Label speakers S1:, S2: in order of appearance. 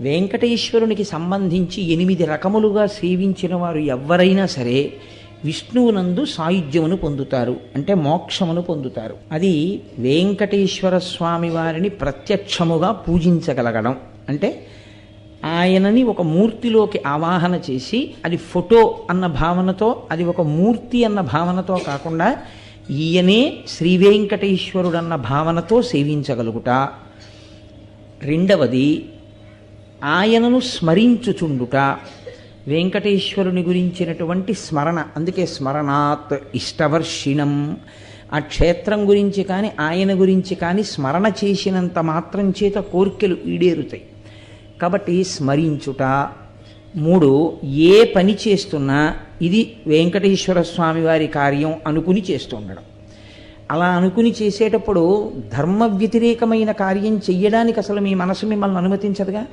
S1: వెంకటేశ్వరునికి సంబంధించి ఎనిమిది రకములుగా సేవించిన వారు ఎవరైనా సరే విష్ణువునందు సాయుధ్యమును పొందుతారు అంటే మోక్షమును పొందుతారు. అది వెంకటేశ్వర స్వామి వారిని ప్రత్యక్షముగా పూజించగలగడం. అంటే ఆయనని ఒక మూర్తిలోకి ఆవాహన చేసి అది ఫోటో అన్న భావనతో అది ఒక మూర్తి అన్న భావనతో కాకుండా ఈయనే శ్రీ వెంకటేశ్వరుడన్న భావనతో సేవించగలుగుట. రెండవది ఆయనను స్మరించుచుండుట. వెంకటేశ్వరుని గురించినటువంటి స్మరణ అందుకే స్మరణాత్ ఇష్టవర్షిణం. ఆ క్షేత్రం గురించి కానీ ఆయన గురించి కానీ స్మరణ చేసినంత మాత్రం చేత కోర్కెలు ఈడేరుతాయి. కాబట్టి స్మరించుట. మూడు ఏ పని చేస్తున్నా ఇది వెంకటేశ్వర స్వామి వారి కార్యం అనుకుని చేస్తుండడం. అలా అనుకుని చేసేటప్పుడు ధర్మ వ్యతిరేకమైన కార్యం చెయ్యడానికి అసలు మీ మనసు మిమ్మల్ని అనుమతించదుగా?